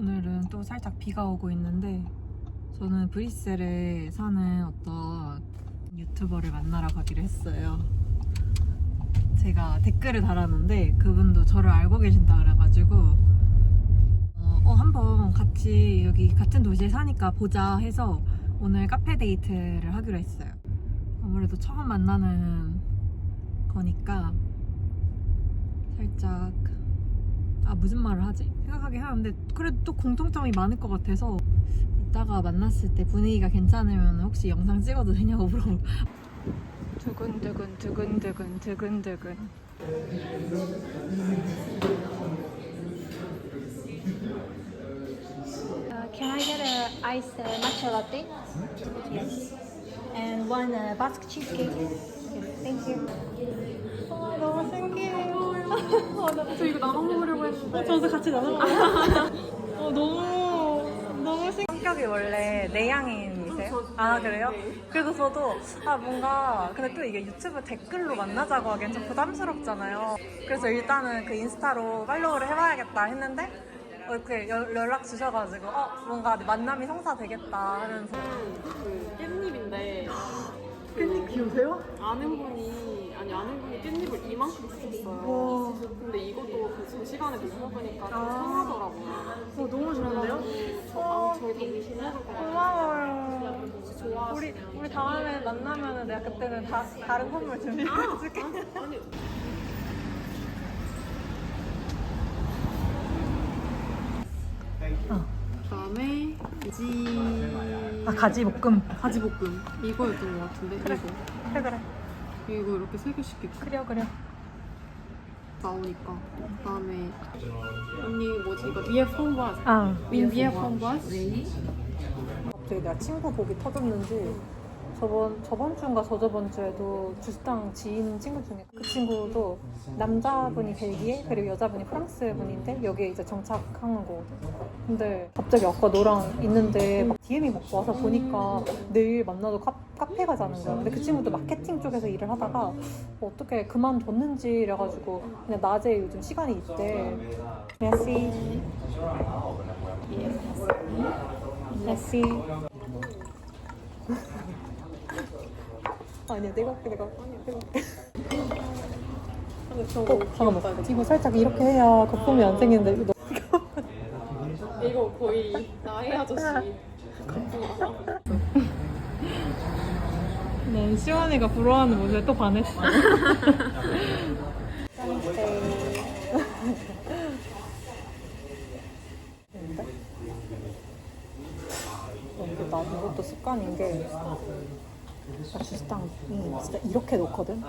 오늘은 또 살짝 비가 오고 있는데 저는 브뤼셀에 사는 어떤 유튜버를 만나러 가기로 했어요. 제가 댓글을 달았는데 그분도 저를 알고 계신다 그래가지고 어, 어, 한번 같이 여기 같은 도시에 사니까 보자 해서 오늘 카페 데이트를 하기로 했어요. 아무래도 처음 만나는 거니까 살짝 아 무슨 말을 하지? 생각하긴 하는데 그래도 또 공통점이 많을 것 같아서 이따가 만났을 때 분위기가 괜찮으면 혹시 영상 찍어도 되냐고 물어보고 두근두근 두근두근 두근두근 Uh, can I get a iced uh, matcha latte? Yes. And one uh, Basque cheesecake. Yes, thank you. 신기해요 저 이거 나눠 먹으려고 했는데. 저도 같이 나눠 어, 너무 너무 신 성격이 원래 내향인이세요? 아 그래요? 그래서 저도 아 뭔가 근데 또 이게 유튜브 댓글로 만나자고 하기엔 좀 부담스럽잖아요. 그래서 일단은 그 인스타로 팔로우를 해봐야겠다 했는데 어, 이렇게 연- 연락 주셔가지고 어 뭔가 만남이 성사되겠다 하면서 그 깻잎인데 깻잎 귀여우세요? 아는 분이 아니 아는 분이 깻잎을 이만큼 주셨어요. 와 근데 이것도 그 시간에 못 먹으니까 좀 아. 상하더라고요. 어, 너무 좋은데요? 저, 아, 저희 먹을 것 같아요. 고마워요. 좋아. 우리 우리 다음에 만나면은 내가 그때는 다 다른 선물 준비해줄게. 아니 그 다음에 지 아 가지 볶음. 가지 볶음 이거였던 것 같은데 그래. 이거 그래 그래. 이거 이렇게 세 개씩 이렇게 그려 그려. 나오니까 그다음에 언니 뭐지 이거 위에 폼바스 아. 위 위에 폼바스 갑자기 내가 친구 복이 터졌는지 저번 저번 주인가 저저번 주에도 주스당 지인 친구 중에 그 친구도 남자분이 벨기에 그리고 여자분이 프랑스 분인데 여기에 이제 정착한 거거든. 근데 갑자기 아까 너랑 있는데 막 DM이 막 와서 보니까 내일 만나도 카, 카페 가자는 거야. 근데 그 친구도 마케팅 쪽에서 일을 하다가 뭐 어떻게 그만뒀는지 이래가지고 그냥 낮에 요즘 시간이 있대. 메시. 메시. 아니야 내가 할게 내가 할게. 내가 할게. 근데 저 어, 잠깐만. 이거. 살짝 이렇게 해야 거품이 안 생기는데 이거 이거 거의 나의 아저씨. 같은 난 시원이가 부러워하는 모습에 또 반했어 근데 나 이것도 습관인 게 나 주스당이 진짜 이렇게 놓거든?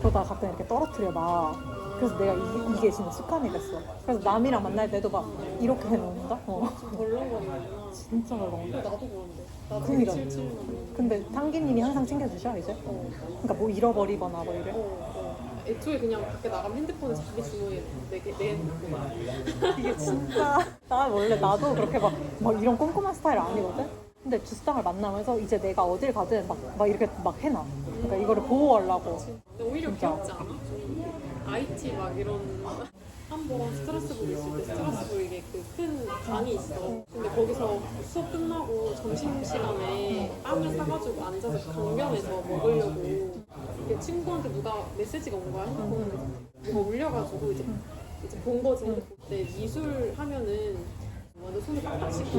그러다가 가끔 이렇게 떨어뜨려 막 그래서 내가 이, 게 진짜 습관이 됐어. 그래서 남이랑 만날 때도 막 이렇게 해놓는다? 어. 벌렁거리구나 진짜 멀어 나도 그런데. 나도. 칠칠만 근데 탕기님이 항상 챙겨주셔 이제? 그러니까 뭐 잃어버리거나 뭐 이래? 어, 어. 애초에 그냥 밖에 나가면 핸드폰을 자기 주머니에 내게 내놓고 이게 진짜. 나 원래 나도 그렇게 막, 막 이런 꼼꼼한 스타일 아니거든 근데 주스당을 만나면서 이제 내가 어딜 가든 막, 막 이렇게 막 해놔. 그러니까 이거를 보호하려고. 근데 오히려 진짜. 귀엽지 않아? 좀 IT 막 이런 한번 스트레스북 있을 때 스트레스북에 그큰 방이 있어. 근데 거기서 수업 끝나고 점심 시간에 빵을 사가지고 앉아서 강변에서 먹으려고 이렇게 친구한테 누가 메시지가 온 거야 핸드폰에서 뭐가 울려가지고 이제 이제 본 거지. 근데 미술 하면은 완전 손을 빡빡 씻고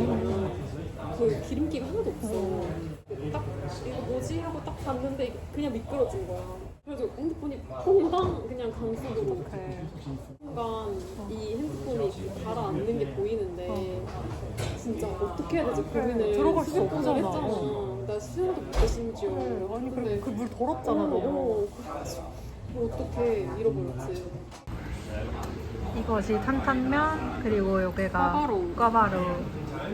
그 기름기가 하나도 없어. 딱 이거 뭐지? 하고 딱 봤는데 그냥 미끄러진 거야. 그래서 핸드폰이 퐁당 그냥 강수구로 순간 이 핸드폰이 가라앉는 게 보이는데 진짜 어떻게 해야 되지? 고민을 들어갈 수 수백 번을 없잖아. 했잖아. 어. 나 수영도 못해 심지어 아니 근데 그리고 그 물 더럽잖아 너무 어, 그래가지고 뭐 어떻게 잃어버렸지 이것이 탄탄면 그리고 여기가 꽈바로우. 꽈바로우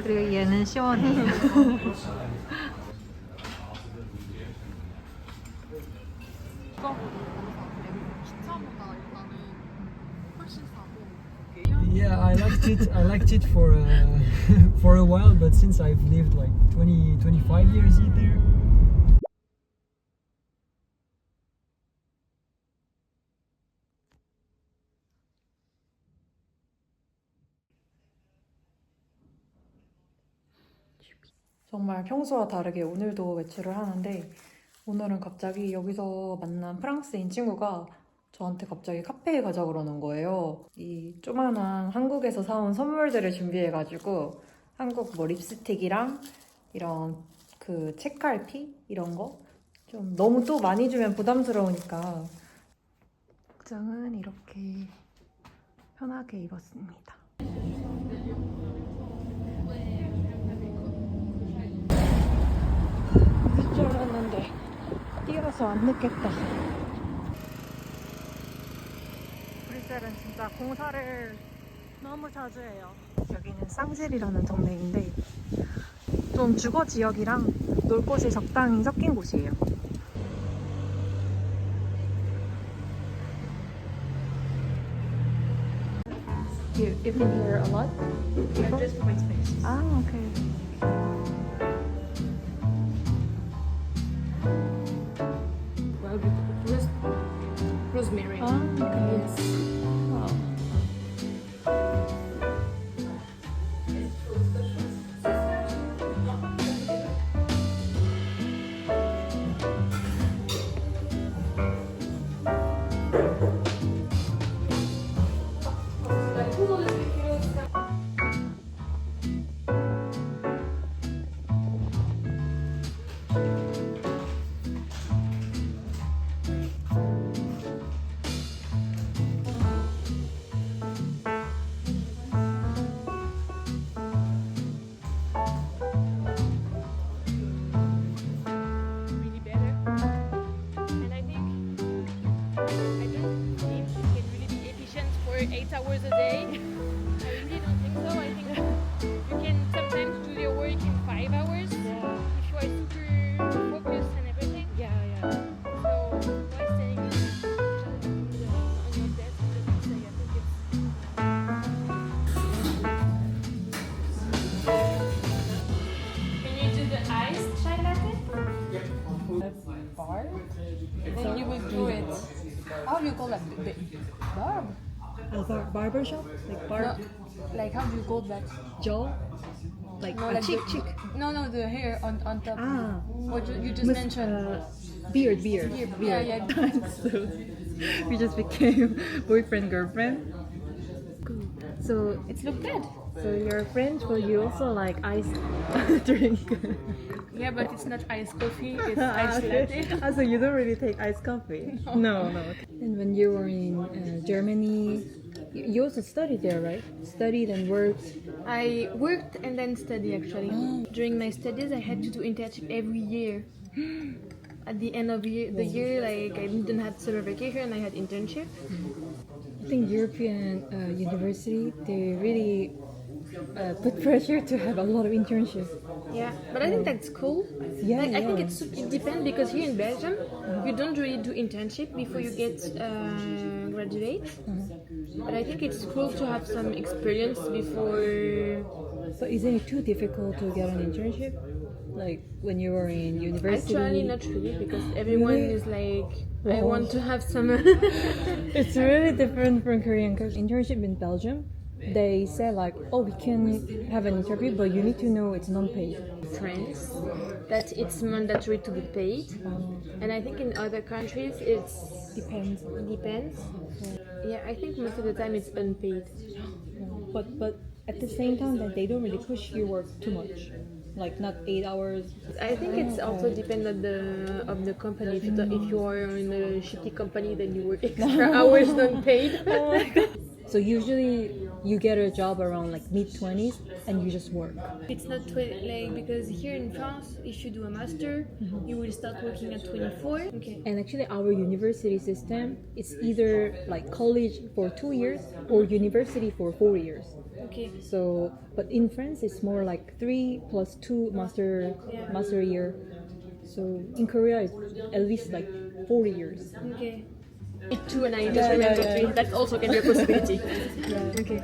그리고 얘는 시원이 Yeah, I liked it. I liked it for uh, for a while, but since I've lived like 20, 25 years there, 정말 평소와 다르게 오늘도 외출을 하는데 오늘은 갑자기 여기서 만난 프랑스인 친구가 저한테 갑자기 카페에 가자 그러는 거예요. 이 조만한 한국에서 사온 선물들을 준비해가지고 한국 뭐 립스틱이랑 이런 그 책갈피 이런 거 좀 너무 또 많이 주면 부담스러우니까 복장은 이렇게 편하게 입었습니다. 늦을 줄 알았는데 뛰어서 안 늦겠다. 브뤼셀은 진짜 공사를 너무 자주 해요. 여기는 쌍질이라는 동네인데 좀 주거 지역이랑 놀 곳이 적당히 섞인 곳이에요. You, you've been here a lot? Yeah, just for my space. Ah, okay. A bar- barber shop? Like bar No, like how do you call that? jaw? Like No, a like cheek, the, cheek. No, no, the hair on, on top. Ah. What you, you just Mus- mentioned. uh, beard, beard, Beard, beard. yeah, yeah. so we just became boyfriend girlfriend. So It look good. so you're French, but you also like ice drink. Yeah, but it's not iced coffee, it's Ah, iced okay. latte. Ah, so you don't really take iced coffee? No, no. And when you were in uh, Germany, you also studied there, right? Studied and worked. I worked and then studied actually. During my studies, I had to do internship every year. At the end of year, the year, like I didn't have summer vacation, and I had internship. I think European uh, university they really uh, put pressure to have a lot of internships. Yeah, but I think that's cool. Yeah, like, I think it's it depends because here in Belgium, you don't really do internship before you get uh, graduate. But I think it's cool to have some experience before. So isn't it too difficult to get an internship? Like when you were in university? Actually, not really because everyone Really? is like, I oh. want to have some. It's really different from Korean because internship in Belgium, they say like, oh, we can have an interview, but you need to know it's non-paid. France that it's mandatory to be paid, and I think in other countries it's Depends. depends. Yeah, I think most of the time it's unpaid. But but at the same time, that they don't really push your work too much. Like not eight hours. I think it's also depend on the of the company. If you, don't- if you are in a shitty company, then you work extra hours not paid. Oh so usually you get a job around like mid twenties and you just work. It's not tw- like because here in France, if you do a master, mm-hmm. you will start working at 24. Okay. And actually, our university system is either like college for two years or university for four years. Okay. So, but in France, it's more like three plus two master Yeah. master year. So in Korea, it's at least like four years. Okay. It too, and I just Yeah, yeah, remember yeah. three. That also can be a possibility. Okay.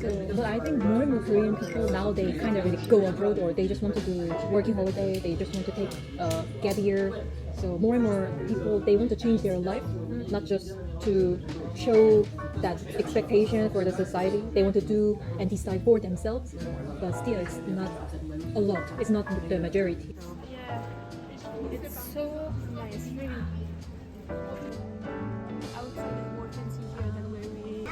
So, but I think more and more Korean people now they kind of really go abroad or they just want to do working holiday. They just want to take a gap year. So more and more people they want to change their life, not just to show that expectation for the society. They want to do and decide for themselves, but still it's not a lot. It's not the majority. Yeah, it's so nice, really. Outside more fancy here than where we.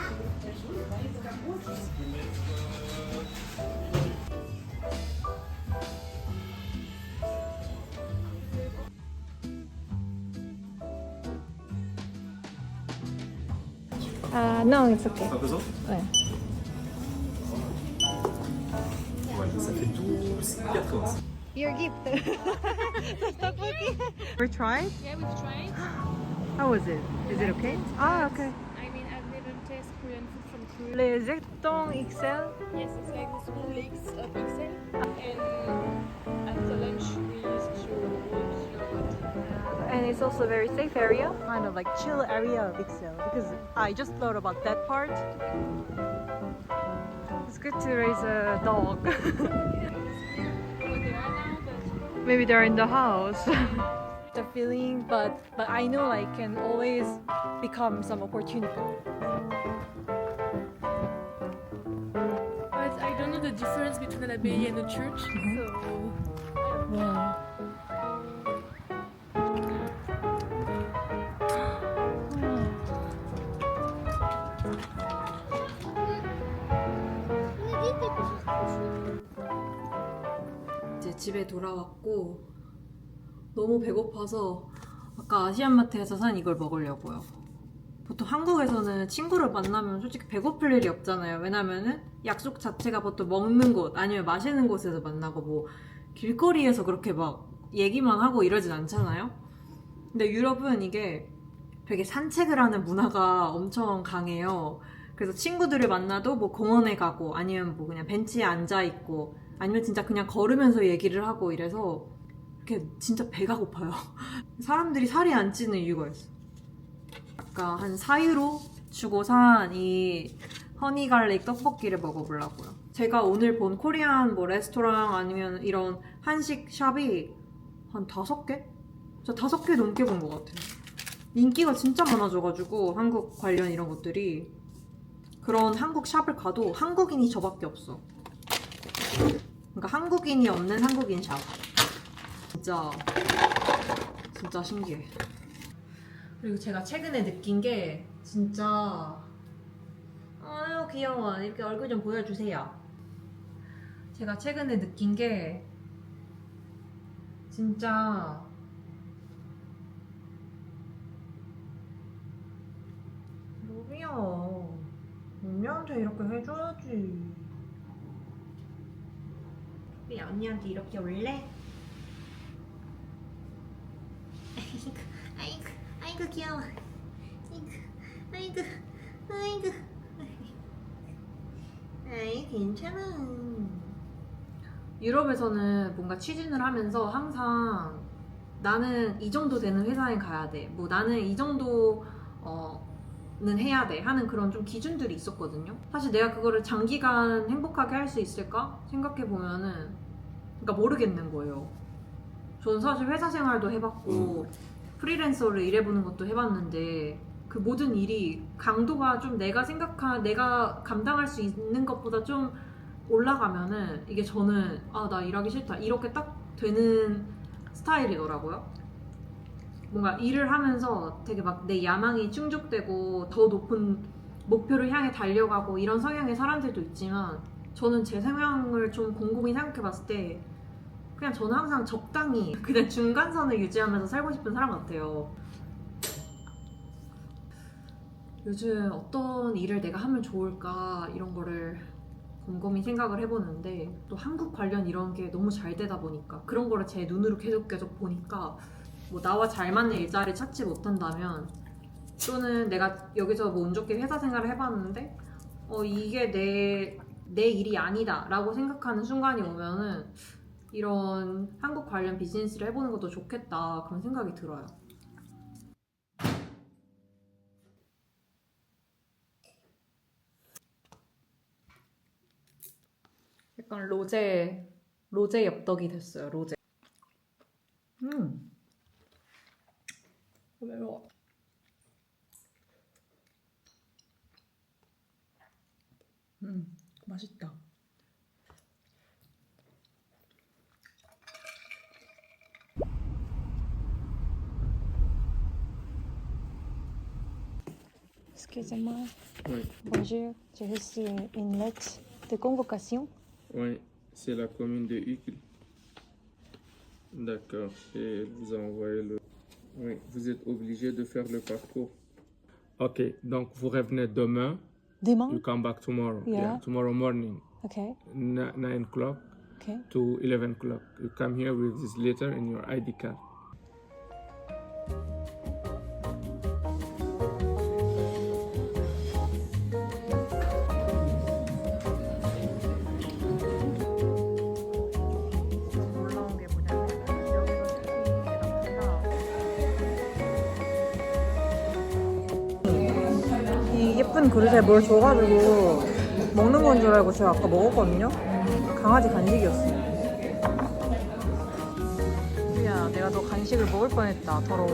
Uh, no, it's okay. Pas besoin Ouais. Ouais, ça fait 12,80. Your gift. We tried? Yeah, we've tried. How was it? Is it okay? Ah, okay. I mean, I've never tasted Korean food from Korea. Les étons XL. Yes, it's like the small legs of Excel. And after lunch, we used to walk here. And it's also a very safe area. Kind of like chill area of Excel because I just thought about that part. It's good to raise a dog. Maybe they're in the house. the feeling, but but I know like can always become some opportunity. but I don't know the difference between an abbey and a church. Mm-hmm. So Wow. 집에 돌아왔고 너무 배고파서 아까 아시안마트에서 산 이걸 먹으려고요. 보통 한국에서는 친구를 만나면 솔직히 배고플 일이 없잖아요. 왜냐면은 약속 자체가 보통 먹는 곳 아니면 마시는 곳에서 만나고 뭐 길거리에서 그렇게 막 얘기만 하고 이러진 않잖아요. 근데 유럽은 이게 되게 산책을 하는 문화가 엄청 강해요. 그래서 친구들을 만나도 뭐 공원에 가고 아니면 뭐 그냥 벤치에 앉아 있고 아니면 진짜 그냥 걸으면서 얘기를 하고 이래서 이렇게 진짜 배가 고파요. 사람들이 살이 안 찌는 이유가 있어. 아까 한 4유로 주고 산 이 허니 갈릭 떡볶이를 먹어보려고요. 제가 오늘 본 코리안 뭐 레스토랑 아니면 이런 한식 샵이 한 다섯 개? 저 다섯 개 넘게 본 것 같아요. 인기가 진짜 많아져가지고 한국 관련 이런 것들이 그런 한국 샵을 가도 한국인이 저밖에 없어. 그러니까 한국인이 없는 한국인 샵. 진짜 진짜 신기해. 그리고 제가 최근에 느낀 게 진짜 아유 귀여워 이렇게 얼굴 좀 보여주세요. 제가 최근에 느낀 게 진짜 로비야 언니한테 이렇게 해줘야지. 로비야 언니한테 이렇게 올래? 아이고, 아이고 귀여워. 아이고, 아이고, 아이고. 아이 괜찮아. 유럽에서는 뭔가 취준을 하면서 항상 나는 이 정도 되는 회사에 가야 돼. 뭐 나는 이 정도 어 는 해야 돼 하는 그런 좀 기준들이 있었거든요. 사실 내가 그거를 장기간 행복하게 할 수 있을까 생각해 보면은 그러니까 모르겠는 거예요. 저는 사실 회사 생활도 해봤고 프리랜서를 일해보는 것도 해봤는데 그 모든 일이 강도가 좀 내가 생각한 내가 감당할 수 있는 것보다 좀 올라가면은 이게 저는 아 나 일하기 싫다 이렇게 딱 되는 스타일이더라고요. 뭔가 일을 하면서 되게 막 내 야망이 충족되고 더 높은 목표를 향해 달려가고 이런 성향의 사람들도 있지만 저는 제 성향을 좀 곰곰이 생각해봤을 때 그냥 저는 항상 적당히 그냥 중간선을 유지하면서 살고 싶은 사람 같아요. 요즘 어떤 일을 내가 하면 좋을까 이런 거를 곰곰이 생각을 해보는데 또 한국 관련 이런 게 너무 잘 되다 보니까 그런 거를 제 눈으로 계속 계속 보니까 뭐 나와 잘 맞는 일자리 찾지 못한다면 또는 내가 여기서 뭐 운 좋게 회사 생활을 해봤는데 어 이게 내 내 일이 아니다라고 생각하는 순간이 오면은 이런 한국 관련 비즈니스를 해보는 것도 좋겠다 그런 생각이 들어요. 약간 로제 로제 엽떡이 됐어요. 로제. 음. 매워. 음, 맛있다. Excusez-moi. Oui, Bonjour, je reçu une lettre de convocation. oui, c'est la commune de Uccle. D'accord, et vous envoyez le. oui, vous êtes obligé de faire le parcours. Ok, donc vous revenez demain. Demain? You come back tomorrow. Yeah. tomorrow morning, Okay, n- 9 o'clock okay. to 11 o'clock. You come here with this letter and your ID card. 예쁜 그릇에 뭘 줘가지고 먹는 건 줄 알고 제가 아까 먹었거든요. 강아지 간식이었어. 수야, 내가 너 간식을 먹을 뻔했다. 더러워.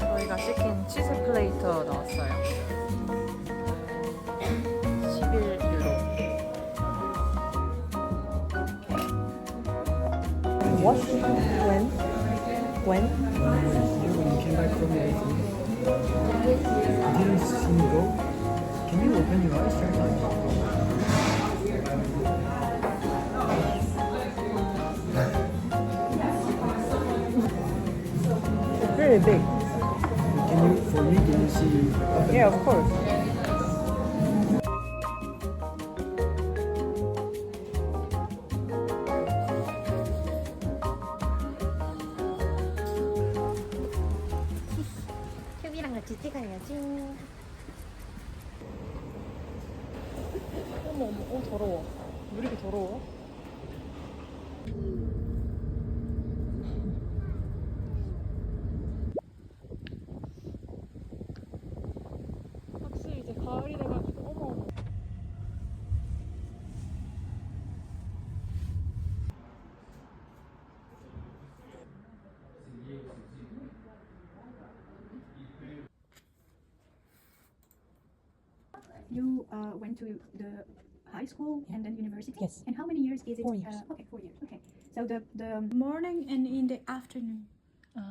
저희가 시킨 치즈 플레이터 나왔어요. What? When? When? When you came back from the I didn't see you go. Can you open your eyes? To- It's really big. Can you, for me, can you see? Yeah, of course. 같이 찍어야지. 어머 어머, 어 더러워. 왜 이렇게 더러워? Uh, went to the high school and then university. Yes. And how many years is it? Four years. Uh, okay, four years. Okay. So the the morning and in the afternoon. Uh,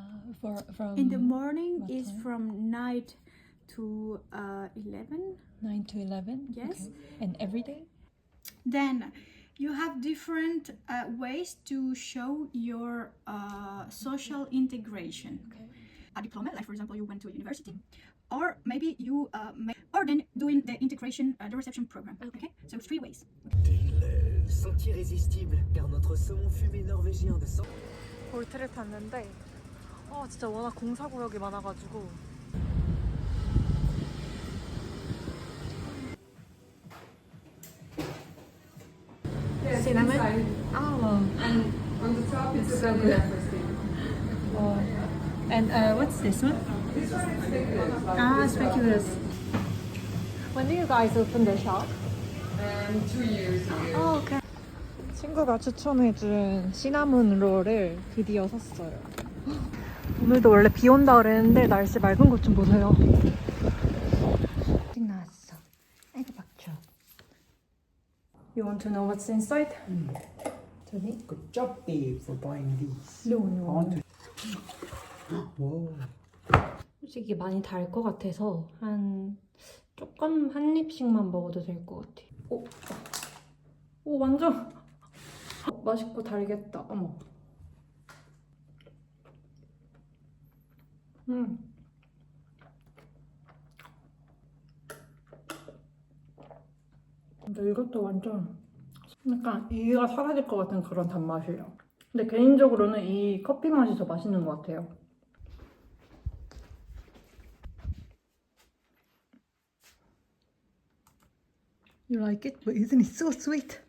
for from in the morning is time? from night to uh, eleven. nine to eleven. Yes. Okay. And every day. Then you have different uh, ways to show your uh, social integration. Okay. A diploma, like for example, you went to a university, or maybe you uh, may, or then doing the integration, uh, the reception program. Okay. So three ways. Le sentier irrésistible, car notre saumon fumé norvégien de 100 볼트를 탔는데 아 진짜 워낙 공사구역이 많아가지고 Cinnamon. Oh. And on the top it's so good. Oh. And uh, what's this one? Ah, speculoos. When do you guys open the shop? Um, two years ago. 아, 오케이. 친구가 추천해준 시나몬 롤을 드디어 샀어요. 오늘도 원래 비 온다 그랬는데 날씨 맑은 것 좀 보세요. 나왔어. 아이고 박쳐. You want to know what's inside? Good job, babe, for buying these. No, I no. want to. Whoa. 솔직히 많이 달 것 같아서 한 조금 한 입씩만 먹어도 될 것 같아. 오, 오 완전 어, 맛있고 달겠다. 어머. 음. 근데 이것도 완전 약간 이가 사라질 것 같은 그런 단맛이에요. 근데 개인적으로는 이 커피 맛이 더 맛있는 것 같아요. You like it? But isn't it so sweet?